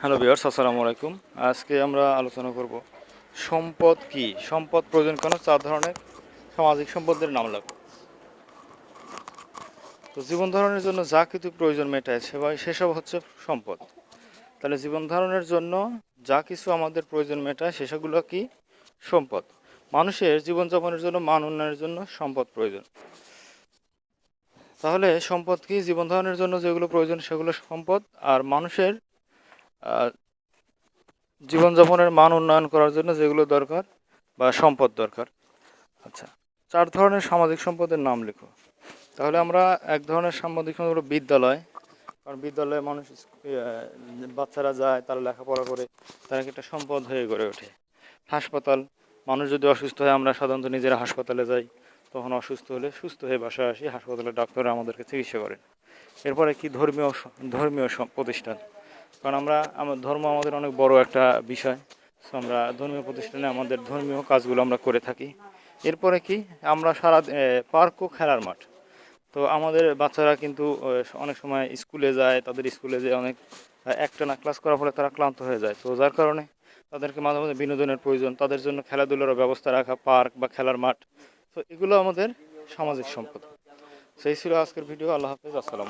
Hello বিয়ার্স আসসালামু আলাইকুম। আজকে আমরা আলোচনা করব সম্পদ কি? সম্পদ প্রয়োজন কেন? চার ধরনের সামাজিক সম্পদের নাম লাগবে। তো জীবন ধারণের জন্য যা কিছু প্রয়োজন মেটায় সেবা সেসব হচ্ছে সম্পদ। তাহলে জীবন ধারণের জন্য যা কিছু আমাদের প্রয়োজন মেটায়, সেসবগুলো কি? সম্পদ। মানুষের জীবনযাপনের জন্য, মান উন্নয়নের জন্য সম্পদ প্রয়োজন। তাহলে সম্পদ কি? জীবন ধারণের জন্য যেগুলো প্রয়োজন, সেগুলো সম্পদ। আর মানুষের জীবনযাপনের মান উন্নয়ন করার জন্য যেগুলো দরকার বা সম্পদ দরকার। আচ্ছা চার ধরনের সামাজিক সম্পদের নাম লিখো। তাহলে আমরা এক ধরনের সামাজিক সম্পদ হলো বিদ্যালয়। কারণ বিদ্যালয়ে মানুষ বাচ্চারা যায়, তারা লেখাপড়া করে, তারা একটা সম্পদ হয়ে গড়ে ওঠে। হাসপাতাল, মানুষ যদি অসুস্থ হয়, আমরা সাধারণত নিজেরা হাসপাতালে যাই। তখন অসুস্থ হলে সুস্থ হয়ে বাসায় আসি হাসপাতালে ডাক্তাররা আমাদেরকে চিকিৎসা করেন। এরপরে কি ধর্মীয় ধর্মীয় প্রতিষ্ঠান? কারণ আমরা, আমার, ধর্ম আমাদের অনেক বড় একটা বিষয়। So, আমরা ধর্মীয় প্রতিষ্ঠানে আমাদের ধর্মীয় কাজগুলো আমরা করে থাকি। এরপরে কি? আমরা সারা পার্ক ও খেলার মাঠ। তো আমাদের বাচ্চারা কিন্তু অনেক সময় স্কুলে যায়, তাদের স্কুলে যে অনেক একটানা ক্লাস করার ফলে তারা ক্লান্ত হয়ে যায়। তো যার কারণে তাদেরকে মাঝে মাঝে বিনোদনের প্রয়োজন, তাদের জন্য খেলাধুলারও ব্যবস্থা রাখা, পার্ক বা খেলার মাঠ। তো এগুলো আমাদের সামাজিক সম্পদ। সেই ছিল আজকের ভিডিও। আল্লাহ হাফেজ। আসসালাম